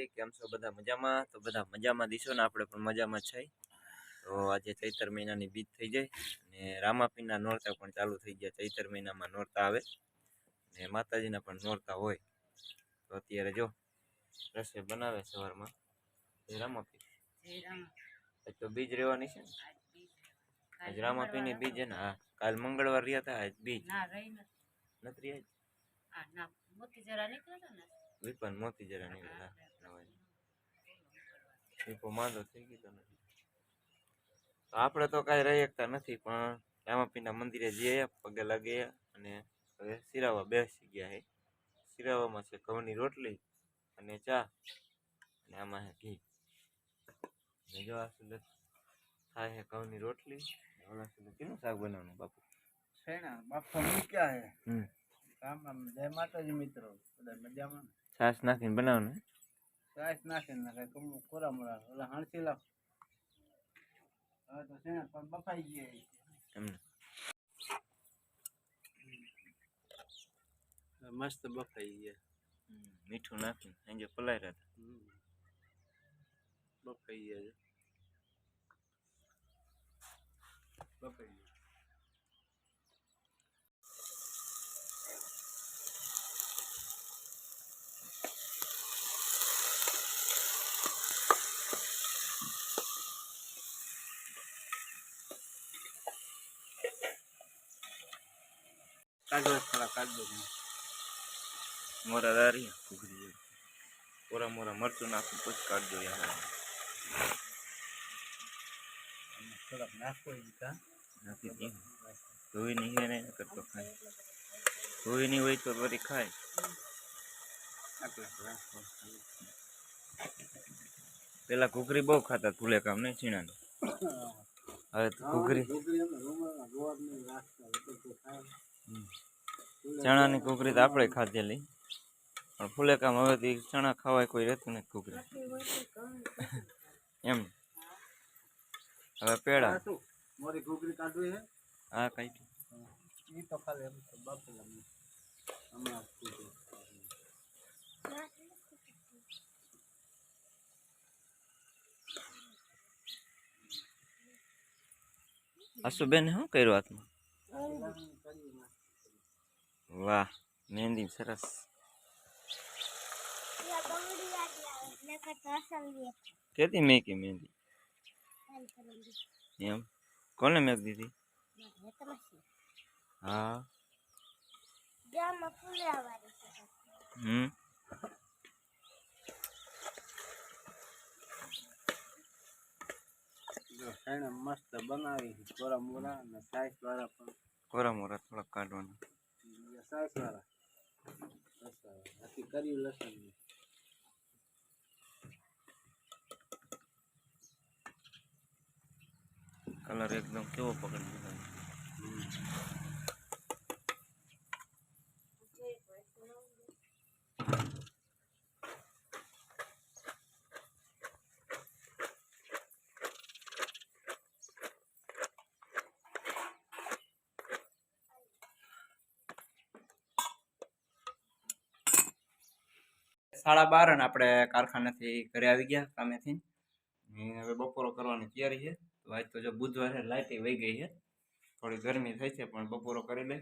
માતાજી કેમ છો બધા મજામાં? તો બધા મજામાં દીશો ને આપણે પણ મજામાં છે. તો આજે ચૈતર મહિનાની બીજ થઈ જાય અને રામાપીના નોરતા પણ ચાલુ થઈ ગયા. ચૈતર મહિનામાં નોરતા આવે ને માતાજીના પણ નોરતા હોય. તો અત્યારે જો રસોઈ બનાવે સવારમાં. રામાપી. આજ તો બીજ રહેવાની છે ને? આજ રામાપીની બીજ છે ને? હા કાલ મંગળવાર રહ્યા હતા આજ બીજ. નથી. રહ્યા મોતી જરા નીકળ્યો ને? વિપન મોતી જરા નીકળ્યા દીપો માંદો થઈ ગયો તો નથી. તો આપણે તો કાંઈ રહી શકતા નથી પણ રામાપીના મંદિરે જઈએ પગે લાગે અને હવે સિરાવા બેસી ગયા છે સિરાવામાં છે ઘઉંની રોટલી અને ચા અને આમાં છે ઘી. જોવા જો આ સુલે થાય છે ઘઉંની રોટલી ઓલા સુલે કેનું શાક બનાવવાનું બાપુ? છે બાફા મૂક્યા હે? હમ. રામ રામ. જય માતાજી મિત્રો. બધા મજામાં છાશ નાખીને હે? સાસ નાખીને નાખે કમ કોરા મોરા ઓલા હાણસી લાવ. હવે તો પણ બફાઈ ગયા એમને. મસ્ત બફાઈ ગયા. મીઠું નાખીને. સાંજે રહ્યા હતા. બફાઈ ગયા બફાઈ ગયા. કાઢો થોડા કાઢો મોરા દારી ઘૂઘરી જેવી. કોરા મોરા મરચું નાખું પછી કાઢજો યાર થોડાક નાખો દીધા નાખી દઈએ ધોઈ નહીં હોય ને એના કરતો ખાય ધોઈ નહીં હોય તો વળી ખાય આટલા રાખો પેલા ઘૂઘરી બહુ ખાતા ભૂલે કામ નહીં છીણાની હવે તો ઘૂઘરી હમ. ચણાની કુકરી તો આપણે ખાધેલી. પણ ફૂલે કામ હવે તો ચણા ખાવાય કોઈ રહેતું નથી કુકરી. એમ. હવે પેડા. મોરી ઘૂઘરી કાઢવી હે હા કાંઈ ઈ તો ખાલી એમ તો હમણાં આસુબેન શું કર્યું હાથમાં? વાહ મહેંદી સરસ કેતી મેકી મહેંદી એમ કોને મેક દીધી હા હમ મસ્ત બનાવી કોરા મોરા અને સાઈસ વાળા પણ કોરા મોરા થોડાક કાઢવાના સાઈસ વાળા. બાકી કર્યું લસણ કલર એકદમ કેવો પકડી દીધો. સાડા બાર અને આપણે કારખાનાથી ઘરે આવી ગયા કામેથી હવે બપોરો કરવાની તૈયારી છે. તો આજ તો જો બુધવારે લાઇટી વહી ગઈ છે. થોડી ગરમી થઈ છે, પણ બપોરો કરી લે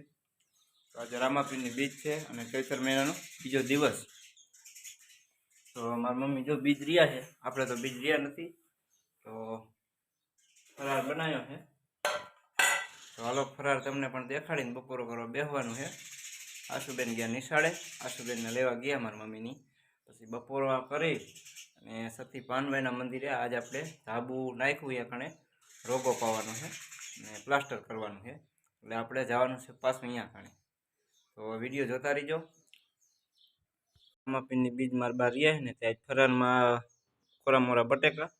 તો આજે રામાપીરની બીજ છે અને ચૈત્ર મહિનાનો બીજો દિવસ. તો મારી મમ્મી જો બીજ રહ્યા છે, આપણે તો બીજ રહ્યા નથી. તો ફરાર બનાવ્યો છે. તો હાલો ફરાર તમને પણ દેખાડીને બપોરો કરવા બેસવાનું છે. આશુબેન ગયા નિશાળે. આશુબેનને લેવા ગયા મારી મમ્મીની. પછી બપોરો કરી અને સતી પાનભાઈના મંદિરે આજ આપણે ધાબુ નાખ્યું એ કણે. રોગો પાવાનો છે અને પ્લાસ્ટર કરવાનું છે. એટલે આપણે જવાનું છે પાછું અહીંયા કણે. તો વીડિયો જોતા રહીજો. માપીની બીજ માર બાર રહ્યા ને ત્યાં ફરારમાં કોરા મોરા બટેકા.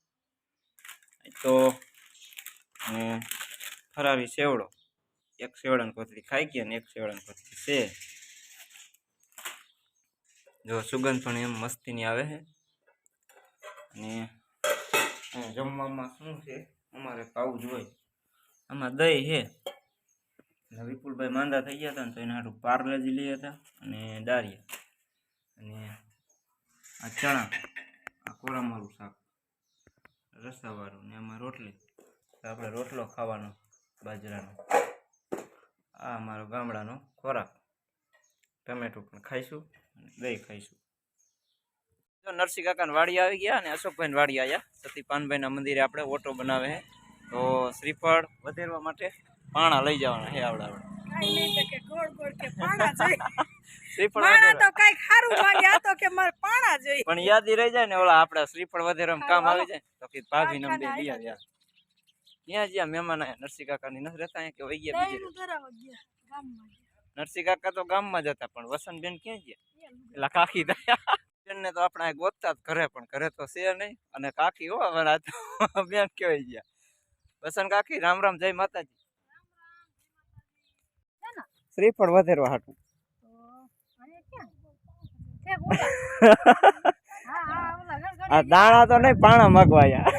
તો ફરારી સેવડો એક સેવડાની કોથળી ખાઈ ગયા ને એક સેવડાની કોથળી છે. જો સુગંધ પણ એમ મસ્તીની આવે છે. અને જમવામાં શું છે? અમારે પાવું જ હોય. આમાં દહીં છે. વિપુલભાઈ માંદા થઈ ગયા હતા ને તો એના હાટું પાર્લેજી લઈ હતા અને દાળિયા અને આ ચણા, આ કોરામારું શાક, રસાવાળું ને આમાં રોટલી. આપણે રોટલો ખાવાનો બાજરાનો. આ અમારો ગામડાનો ખોરાક. ટમેટું પણ ખાઈશું. દહીં ખાઈશું. જો નરસિંહ કાકાને વાડી આવી ગયા અને અશોકભાઈ વાડી આવ્યા સતી પાનભાઈના મંદિરે આપણે ઓટો બનાવે છે તો શ્રીફળ વધેરવા માટે પાણા લઈ જવાના હે આવડા આવડે. તો પાણા વધેરવા તો તો યાદી રહી જાય ને ઓલા આપડા શ્રીફળ વધેરવામાં કામ આવી જાય. તો કે ભાભી ને બે લઈ આવ્યા. ક્યાં જ્યાં મહેમાન નરસિંહ કાકાની નથી રહેતા કે વહી ગયા બીજે નરસિંહ કાકા તો ગામમાં જ હતા પણ વસંતબેન ક્યાં ગયા? એટલે કાકી થયા બેનને તો આપણે ગોતતા જ ઘરે પણ ઘરે તો છે નહીં. અને કાકી હો અમારા તો બેન કહેવાય ગયા? વસંત કાકી રામ રામ જય માતાજી. શ્રીફળ વધેરવા હાટું. આ દાણા તો નહીં પાણા માગવાયા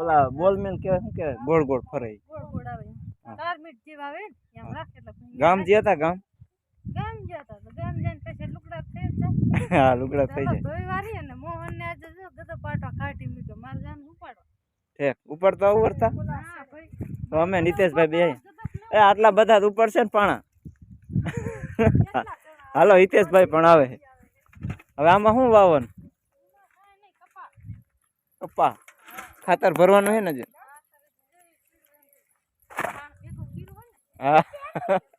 ઓલા બોલમેલ કેવાય શું કહેવાય ગોળ ગોળ ફરે ગોળ ગોળ આવે. હા. ચાર મીટ આવે એમ રાખે એટલે ગામ જે હતા ગામ? ગામ ગયા હતા તો ગામ જઈને પછી લુકડા થઈ જાય. હા લુગડા થઈ જાય. વારી ને મોહન ને આજે જો પાટો કાઢી મૂક્યો મારે જાન ઉપાડો. ઠેક ઉપર તો ઉવરતા હા ભાઈ તો અમે નીતેશભાઈ બે એ આટલા બધા ઉપર છે ને પાણા? હાલો હિતેશભાઈ પણ આવે. હવે આમાં શું વાવવાનું? કપા ખાતર ભરવાનું છે ને જે હા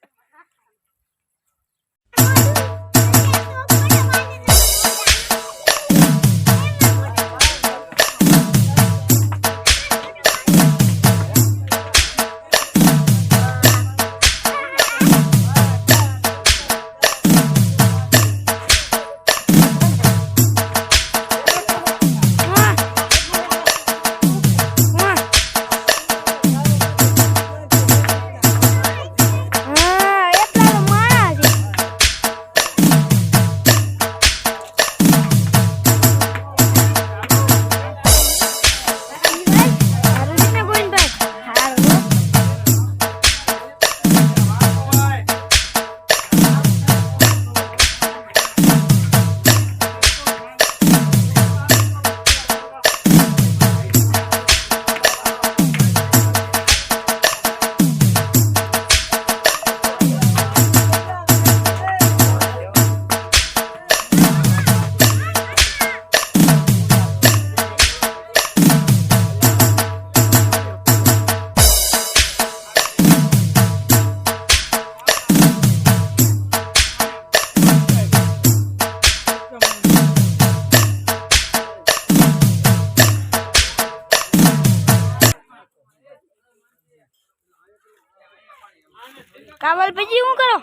કાબલ પછી શું કરો?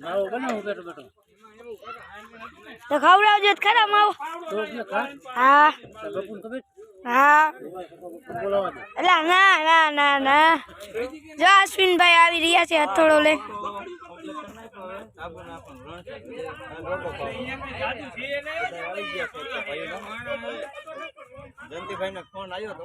માવો બનાવું તો ખવડાવજો તો ખરા માવો. હા. હા. એટલે ના ના ના ના. જો અશ્વિનભાઈ આવી રહ્યા છે હથોડો લે જયંતિભાઈ ને ફોન આવ્યો હતો.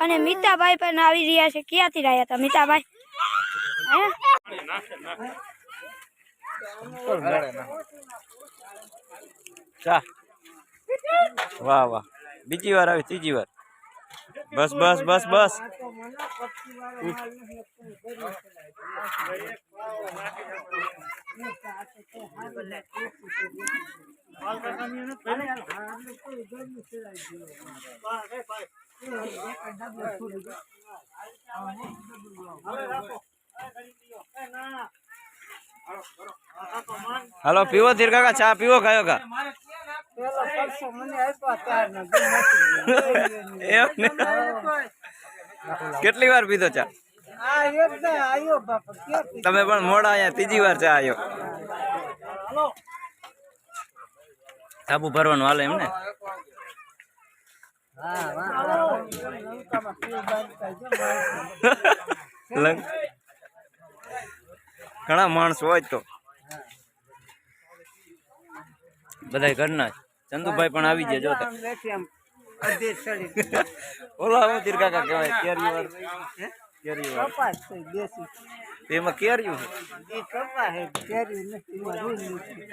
અને મીતાભાઈ પણ આવી રહ્યા છે. ક્યાંથી રહ્યા હતા મીતાભાઈ? વાહ વાહ. બીજી વાર આવી, ત્રીજી વાર. બસ બસ બસ બસ. હાલો પીવો ધીર કાકા ચા પીવો કયો કા પેલો પરસો મને આપ્યા ત્યાર ને બે નાખી દીધા. એમ ને કેટલી વાર પીધો ચા તમે પણ મોડા અહીંયા ત્રીજી વાર ચા આવ્યો સાબુ ભરવાનું હાલે એમ ને હા વાહ લંકામાં કેવું બાંધતા જો માણસો. લંગ. ઘણા માણસો હોય તો. બધા ઘરના ચંદુભાઈ પણ આવી જાય જોતા ઓલા તીર કાકા કહેવાય કેરી કેરી વાર કપાસ છે દેશી. એમાં કેરીયું છે? એ કપા હે કેરી એમાં નથી